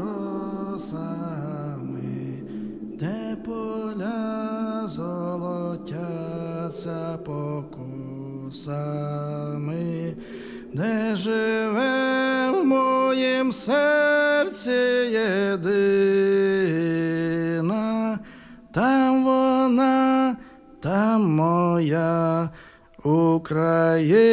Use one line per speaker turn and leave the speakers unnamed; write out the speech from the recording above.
росами, де поля золотяться покусами, де живе в моїм серці єдина, там вона, там моя Україна.